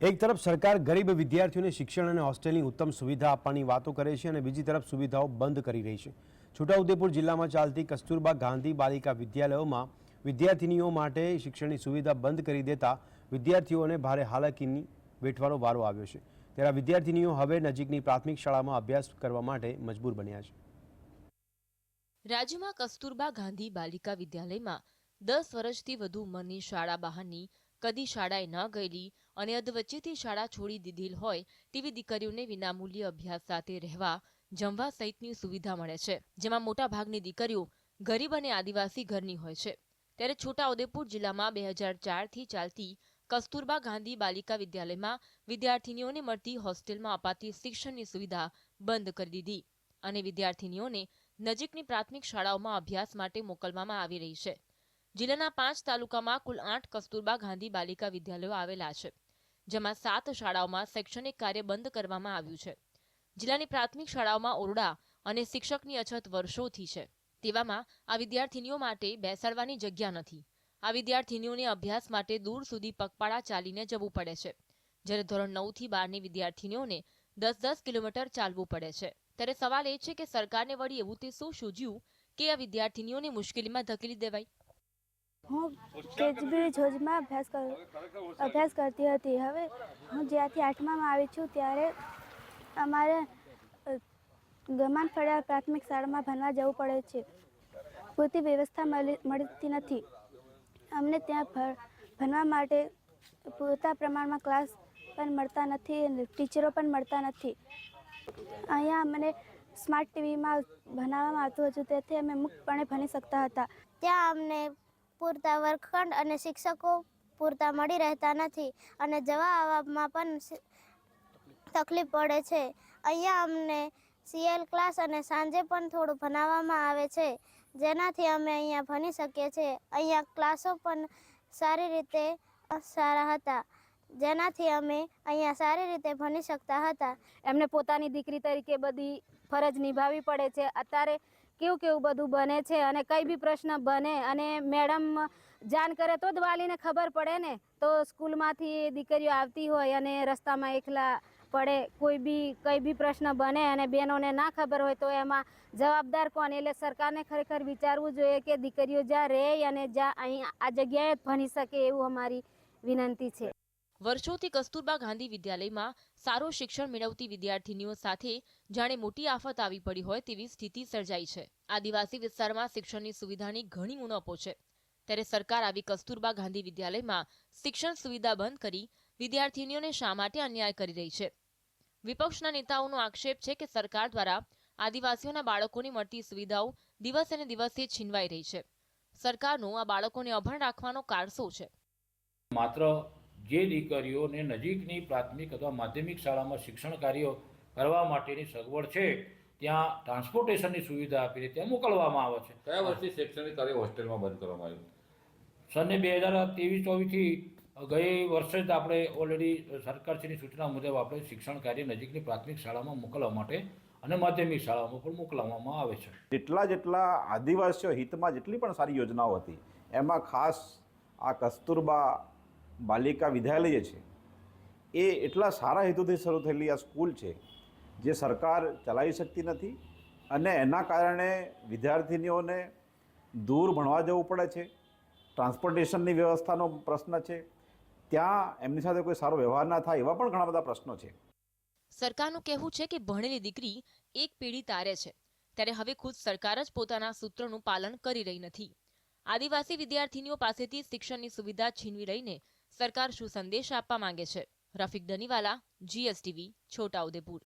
એક તરફ સરકાર ગરીબ વિદ્યાર્થીઓને શિક્ષણ અને હોસ્ટેલની ઉત્તમ સુવિધા આપવાની વાતો કરે છે અને બીજી તરફ સુવિધાઓ બંધ કરી રહી છે. છોટાઉદેપુર જિલ્લામાં ચાલતી કસ્તુરબા ગાંધી બાલિકા વિદ્યાલયોમાં વિદ્યાર્થીનીઓ માટે શિક્ષણની સુવિધા બંધ કરી દેતા વિદ્યાર્થીઓને ભારે હાલાકીની વેઠવાનો વારો આવ્યો છે. ત્યારે વિદ્યાર્થીનીઓ હવે નજીકની પ્રાથમિક શાળામાં અભ્યાસ કરવા માટે મજબૂર બન્યા છે. રાજ્યમાં કસ્તુરબા ગાંધી બાલિકા વિદ્યાલયમાં દસ વર્ષથી વધુ ઉંમરની શાળા બહારની કદી શાળાએ ન ગયેલી અને અધવચ્ચેથી શાળા છોડી દીધેલ હોય તેવી દીકરીઓને વિનામૂલ્ય અભ્યાસ સાથે રહેવા, જમવા સહિતની સુવિધા મળે છે. જેમાં મોટાભાગની દીકરીઓ ગરીબ અને આદિવાસી ઘરની હોય છે. ત્યારે છોટાઉદેપુર જિલ્લામાં બે હજાર ચારથી ચાલતી કસ્તુરબા ગાંધી બાલિકા વિદ્યાલયમાં વિદ્યાર્થીનીઓને મળતી હોસ્ટેલમાં અપાતી શિક્ષણની સુવિધા બંધ કરી દીધી અને વિદ્યાર્થીનીઓને નજીકની પ્રાથમિક શાળાઓમાં અભ્યાસ માટે મોકલવામાં આવી રહી છે. જિલ્લાના પાંચ તાલુકામાં કુલ આઠ કસ્તુરબા ગાંધી બાલિકા વિદ્યાલયો આવેલા છે. જેમાં સાત શાળાઓમાં શૈક્ષણિક કાર્ય બંધ કરવામાં આવ્યું છે. જિલ્લાની પ્રાથમિક શાળાઓમાં ઓરડા અને શિક્ષકની અછત વર્ષોથી છે. તેવામાં આ વિદ્યાર્થીનીઓ માટે બેસાડવાની જગ્યા નથી. આ વિદ્યાર્થીનીઓને અભ્યાસ માટે દૂર સુધી પગપાળા ચાલીને જવું પડે છે. જ્યારે ધોરણ નવથી બારની વિદ્યાર્થીનીઓને દસ દસ કિલોમીટર ચાલવું પડે છે. ત્યારે સવાલ એ છે કે સરકારને વળી એવું તે શું શોધ્યું કે આ વિદ્યાર્થીનીઓને મુશ્કેલીમાં ધકેલી દેવાય? હું કેજબી જોજમાં અભ્યાસ કર, અભ્યાસ કરતી હતી. હવે હું જ્યાંથી આઠમામાં આવી છું ત્યારે અમારે ગમાન ફળિયા પ્રાથમિક શાળામાં ભણવા જવું પડે છે. પૂરતી વ્યવસ્થા મળી, મળતી નથી. અમને ત્યાં ભણવા માટે પૂરતા પ્રમાણમાં ક્લાસ પણ મળતા નથી અને ટીચરો પણ મળતા નથી. અહીંયા અમને સ્માર્ટ ટીવીમાં ભણાવવામાં આવતું હતું, તેથી અમે મુક્તપણે ભણી શકતા હતા. ત્યાં અમને પૂરતા વર્ગખંડ અને શિક્ષકો પૂરતા મળી રહેતા નથી અને જવા આવવામાં પણ તકલીફ પડે છે. અહીંયા અમને સીએલ ક્લાસ અને સાંજે પણ થોડું ભણાવવામાં આવે છે, જેનાથી અમે અહીંયા ભણી શકીએ છીએ. અહીંયા ક્લાસો પણ સારી રીતે સારા હતા, જેનાથી અમે અહીંયા સારી રીતે ભણી શકતા હતા. એમને પોતાની દીકરી તરીકે બધી ફરજ નિભાવવી પડે છે. અત્યારે કેવું કેવું બધું બને છે અને કઈ બી પ્રશ્ન બને અને મેડમ જાણ કરે તો જ વાલીને ખબર પડે ને. તો સ્કૂલમાંથી દીકરીઓ આવતી હોય અને રસ્તામાં એકલા પડે, કોઈ બી, કઈ બી પ્રશ્ન બને અને બહેનોને ના ખબર હોય તો એમાં જવાબદાર કોણ? એટલે સરકારને ખરેખર વિચારવું જોઈએ કે દીકરીઓ જ્યાં રહે અને જ્યાં અહીં આ જગ્યાએ જ ભણી શકે એવું અમારી વિનંતી છે. વર્ષોથી કસ્તુરબા ગાંધી વિદ્યાલયમાં સારું શિક્ષણ મેળવતી વિદ્યાર્થીનીઓ સાથે જાણે મોટી આફત આવી પડી હોય તેવી સ્થિતિ સર્જાઈ છે. આદિવાસી વિસ્તારમાં શિક્ષણની સુવિધાની ઘણી ઉણપો છે. ત્યારે સરકાર આવી કસ્તુરબા ગાંધી વિદ્યાલયમાં શિક્ષણ સુવિધા બંધ કરી વિદ્યાર્થીનીઓને શા માટે અન્યાય કરી રહી છે? વિપક્ષના નેતાઓનો આક્ષેપ છે કે સરકાર દ્વારા આદિવાસીઓના બાળકોને મળતી સુવિધાઓ દિવસે ને દિવસે છીનવાઈ રહી છે. સરકારનો આ બાળકોને અભણ રાખવાનો કારસો છે. માત્ર જે દીકરીઓને નજીકની પ્રાથમિક અથવા માધ્યમિક શાળામાં શિક્ષણ કાર્યો કરવા માટેની સગવડ છે ત્યાં ટ્રાન્સપોર્ટેશનની સુવિધા આપીને ત્યાં મોકલવામાં આવે છે. કયા વર્ષથી શૈક્ષણિક કાર્ય હોસ્ટેલમાં બંધ કરવામાં આવ્યું? સને બે હજાર ત્રેવીસ ચોવીસથી ગઈ વર્ષે જ આપણે ઓલરેડી સરકારશ્રીની સૂચના મુજબ આપણે શિક્ષણ કાર્ય નજીકની પ્રાથમિક શાળામાં મોકલવા માટે અને માધ્યમિક શાળામાં પણ મોકલવામાં આવે છે. જેટલા જેટલા આદિવાસીઓ હિતમાં જેટલી પણ સારી યોજનાઓ હતી એમાં ખાસ આ કસ્તુરબા બાલિકા વિદ્યાલય છે, એ એટલા સારા હેતુથી શરૂ થયેલી આ સ્કૂલ છે, જે સરકાર ચલાવી શકતી નથી અને એના કારણે વિદ્યાર્થીનીઓને દૂર ભણવા જવું પડે છે, ટ્રાન્સપોર્ટેશનની વ્યવસ્થાનો પ્રશ્ન છે, ત્યાં એમની સાથે કોઈ સારો વ્યવહાર ના થાય એવા પણ ઘણા બધા પ્રશ્નો છે. સરકારનું કહેવું છે કે ભણેલી દીકરી એક પેઢી તારે છે, ત્યારે હવે ખુદ સરકાર જ પોતાના સૂત્રનું પાલન કરી રહી નથી. આદિવાસી વિદ્યાર્થીનીઓ પાસેથી શિક્ષણની સુવિધા છીનવી લઈને સરકાર શું સંદેશ આપવા માંગે છે? રફીક દનીવાલા જીએસટીવી છોટાઉદેપુર